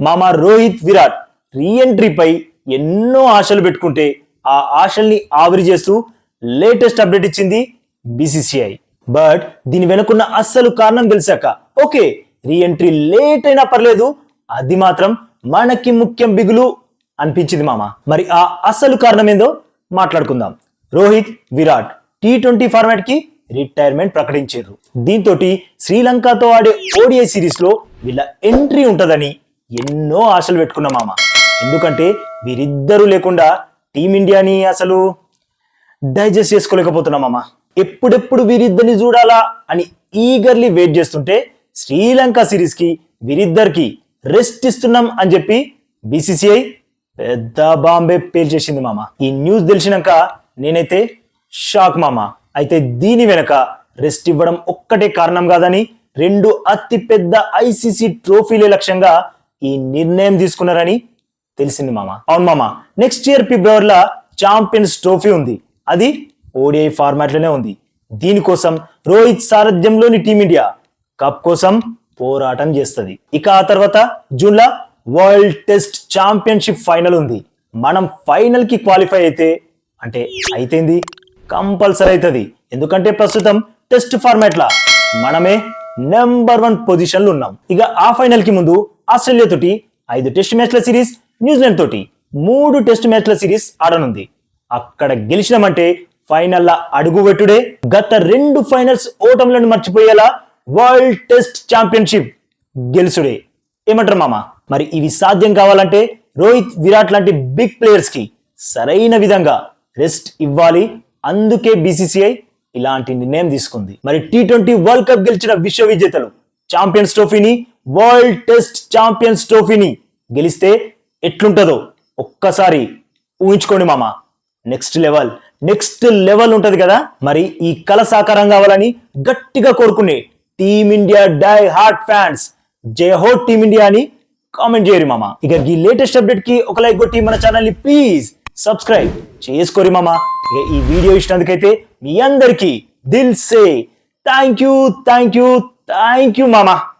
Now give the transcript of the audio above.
మామ రోహిత్ విరాట్ రీఎంట్రీపై ఎన్నో ఆశలు పెట్టుకుంటే ఆ ఆశల్ని ఆవిరి చేస్తూ లేటెస్ట్ అప్డేట్ ఇచ్చింది B C C I but దీని వెనుకున్న అస్సలు కారణం తెలిసాక ఓకే రీఎంట్రీ లేట్ అయినా పర్లేదు అది మాత్రం మనకి ముఖ్యం బిగులు అనిపించింది మామ. మరి ఆ అసలు కారణం ఏందో మాట్లాడుకుందాం. రోహిత్ విరాట్ టీ ట్వంటీ ఫార్మాట్కి రిటైర్మెంట్ ప్రకటించారు. దీంతో శ్రీలంకతో ఆడే ఓడిఐ సిరీస్లో వీళ్ళ ఎంట్రీ ఉంటుందని ఎన్నో ఆశలు పెట్టుకున్నాం మామ. ఎందుకంటే వీరిద్దరూ లేకుండా టీమిండియాని అసలు డైజెస్ట్ చేసుకోలేకపోతున్నాం మామ. ఎప్పుడెప్పుడు వీరిద్దరిని చూడాలా అని ఈగర్లీ వెయిట్ చేస్తుంటే శ్రీలంక సిరీస్కి వీరిద్దరికి రెస్ట్ ఇస్తున్నాం అని చెప్పి బీసీసీఐ పెద్ద బాంబే పేల్చేసింది మామ. ఈ న్యూస్ తెలిసినాక నేనైతే షాక్ మామ. అయితే దీని వెనక రెస్ట్ ఇవ్వడం ఒక్కటే కారణం కాదని రెండు అతిపెద్ద ఐసీసీ ట్రోఫీలే లక్ష్యంగా ఈ నిర్ణయం తీసుకున్నారని తెలిసింది మామ. అవును మామ. నెక్స్ట్ ఇయర్ ఫిబ్రవరిలో ఛాంపియన్స్ ట్రోఫీ ఉంది. అది ఓడిఐ ఫార్మాట్లోనే ఉంది. దీనికోసం రోహిత్ సారథ్యంలోని టీమిండియా కప్ కోసం పోరాటం చేస్తుంది. ఇక ఆ తర్వాత June world test championship final ఉంది. మనం ఫైనల్కి క్వాలిఫై అయితే అంటే అయితేంది? కంపల్సరీ అవుతుంది ఎందుకంటే ప్రస్తుతం టెస్ట్ ఫార్మాట్ లా మనమే నెంబర్ వన్ పొజిషన్లో ఉన్నాం. ఇక ఆ ఫైనల్కి ముందు ఆస్ట్రేలియా తోటి ఐదు టెస్ట్ మ్యాచ్ల సిరీస్ న్యూజిలాండ్ తోటి మూడు టెస్ట్ మ్యాచ్ల సిరీస్ ఆడనుంది. అక్కడ గెలిచినామంటే ఫైనల్ లా అడుగు పెట్టుడే గత రెండు ఫైనల్స్ ఓటములను మర్చిపోయేలా వరల్డ్ టెస్ట్ ఛాంపియన్షిప్ గెలుసుడే. ఏమంటారు మామ? మరి ఇవి సాధ్యం కావాలంటే రోహిత్ విరాట్ లాంటి బిగ్ ప్లేయర్స్కి సరైన విధంగా రెస్ట్ ఇవ్వాలి. అందుకే బీసీసీఐ ఇలాంటి నిర్ణయం తీసుకుంది. మరి టీ ట్వంటీ వరల్డ్ కప్ గెలిచిన విశ్వ విజేతలు ఛాంపియన్స్ ట్రోఫీని వరల్డ్ టెస్ట్ ఛాంపియన్స్ ట్రోఫీని గెలిస్తే ఎట్లుంటుందో ఒక్కసారి ఊహించుకోండి మామ. నెక్స్ట్ లెవెల్ నెక్స్ట్ లెవెల్ ఉంటుంది కదా? మరి ఈ కళ సాకారం కావాలని గట్టిగా కోరుకునే టీమిండియా డై హార్ట్ ఫ్యాన్స్ జై హో టీమిండియా అని కామెంట్ చేయరు మామ. ఇక ఈ లేటెస్ట్ అప్డేట్కి ఒక లైక్ కొట్టి మన ఛానల్ని ప్లీజ్ సబ్స్క్రైబ్ చేసుకోరి మామ. ఇక ఈ వీడియో ఇచ్చినందుకైతే మీ అందరికీ దిల్ సే. Thank you thank you thank you మామ